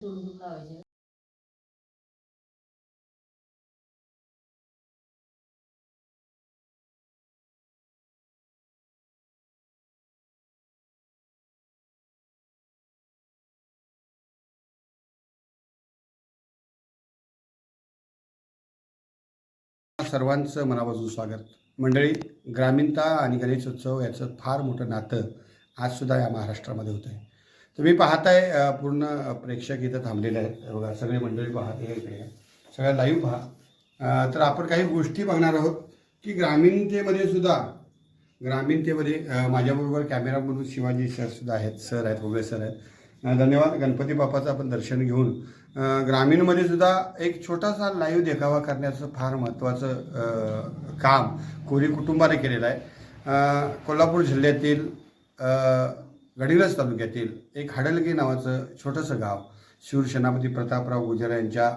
सोडून लावायचे सर्वांचं मनापासून स्वागत. मंडळी ग्रामीणता आणि गणेशोत्सव याचं फार मोठं नातं आजसुद्धा या महाराष्ट्रामध्ये होतं आहे तुम्ही पाहताय पूर्ण प्रेक्षक इथं थांबलेले आहेत. बघा सगळे मंडळी पाहते इकडे. सगळ्या लाईव्ह पहा. तर आपण काही गोष्टी बघणार आहोत की ग्रामीणतेमध्ये सुद्धा ग्रामीणतेमध्ये माझ्याबरोबर कॅमेरामधून शिवाजी सर सुद्धा आहेत. सर आहेत उभे सर आहेत. धन्यवाद. गणपती बाप्पाचं आपण दर्शन घेऊन ग्रामीणमध्ये सुद्धा एक छोटासा लाईव्ह देखावा करण्याचं फार महत्त्वाचं काम कोरी कुटुंबाने केलेलं आहे. कोल्हापूर जिल्ह्यातील अ, तालुक्यातील एक हडलगी नावाचं छोटंसं गाव शूर सेनापती प्रतापराव गुजर यांच्या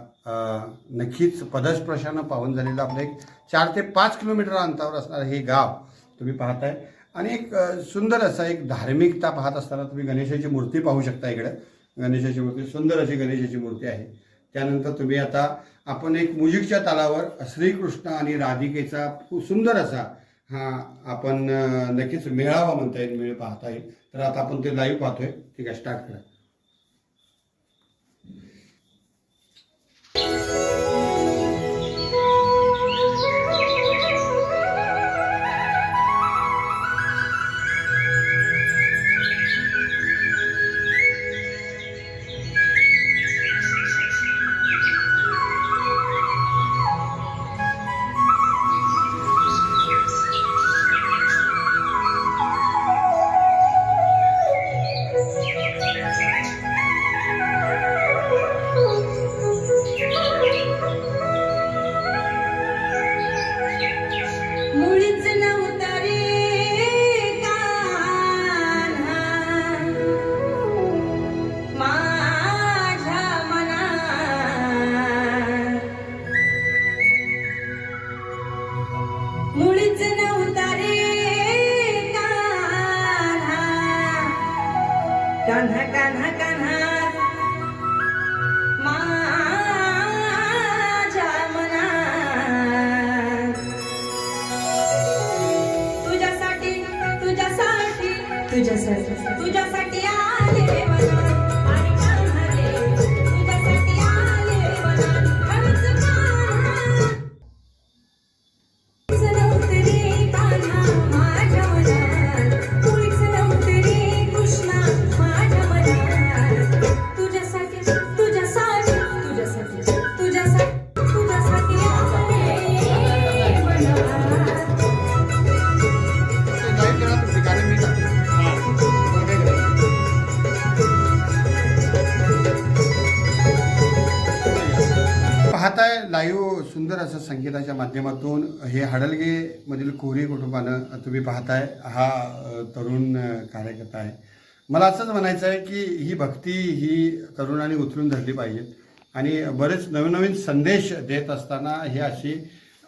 नक्कीच पदस्पर्शानं पावन झालेलं आपलं एक चार ते पाच किलोमीटर अंतरावर असणारं हे गाव तुम्ही पाहताय. आणि एक सुंदर असा एक धार्मिकता पाहत असताना तुम्ही गणेशाची मूर्ती पाहू शकता इकडं. गणेशाची मूर्ती सुंदर अशी गणेशाची मूर्ती आहे. त्यानंतर तुम्ही आता आपण एक म्युझिकच्या तालावर श्रीकृष्ण आणि राधिकेचा खूप सुंदर असा हा आपण नक्कीच मेळावा म्हणता येईल मेळ पाहता येईल. तर आता आपण ते लाईव्ह पाहतोय. ठीक आहे स्टार्ट करा. मुळीच नव्हता रे कान्हा. कान्हा कान्हा कान्हा. माझ्या मनात. तुझ्यासाठी तुझ्यासाठी तुझ्यासाठी तुझ्या पाहताय लाईव्ह सुंदर असं संगीताच्या माध्यमातून. हे हडलगेमधील कोरी कुटुंबानं तुम्ही पाहताय. हा तरुण कार्यकर्ता आहे. मला असंच म्हणायचं आहे की ही भक्ती ही तरुणांनी उचलून धरली पाहिजेत आणि बरेच नवीन नवीन संदेश देत असताना हे अशी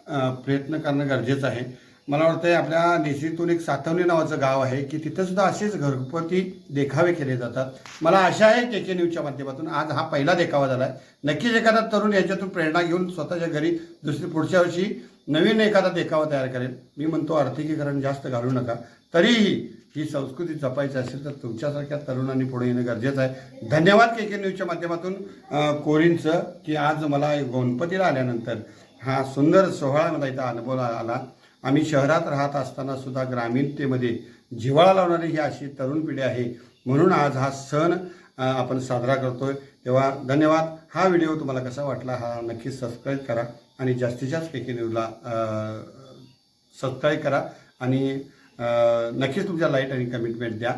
प्रयत्न करणं गरजेचं आहे. मला वाटतं आपल्या निशीतून एक सातवणी नावाचं गाव आहे की तिथंसुद्धा असेच घरगुती देखावे केले जातात. मला आशा आहे के के न्यूजच्या माध्यमातून आज हा पहिला देखावा झाला आहे नक्कीच एखादा तरुण याच्यातून प्रेरणा घेऊन स्वतःच्या घरी दुसरी पुढच्या वर्षी नवीन एखादा देखावा तयार करेल. मी म्हणतो आर्थिकीकरण जास्त घालू नका. तरीही ही संस्कृती जपायची असेल तर तुमच्यासारख्या तरुणांनी पुढे येणं गरजेचं आहे. धन्यवाद के के न्यूजच्या माध्यमातून कोरींचं की आज मला गणपतीला आल्यानंतर हा सुंदर सोहळा मला इथं अनुभव आला. आम्ही शहरात राहत असताना सुद्धा ग्रामीणतेमध्ये जिव्हाळा लावणारी ही अशी तरुण पिढी आहे. म्हणून आज हा सण आपण साजरा करतोय. तेव्हा धन्यवाद. हा व्हिडिओ तुम्हाला कसा वाटला हा नक्कीच सबस्क्राईब करा आणि जास्तीत जास्त के के न्यूजला सबस्क्राईब करा आणि नक्कीच तुमच्या लाइट आणि कमिटमेंट द्या.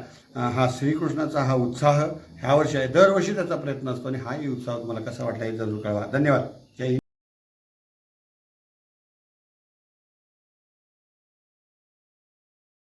हा श्रीकृष्णाचा हा उत्साह ह्या वर्षी आहे. दरवर्षी त्याचा प्रयत्न असतो आणि हाही उत्साह तुम्हाला कसा वाटला हे जरूर कळवा. धन्यवाद.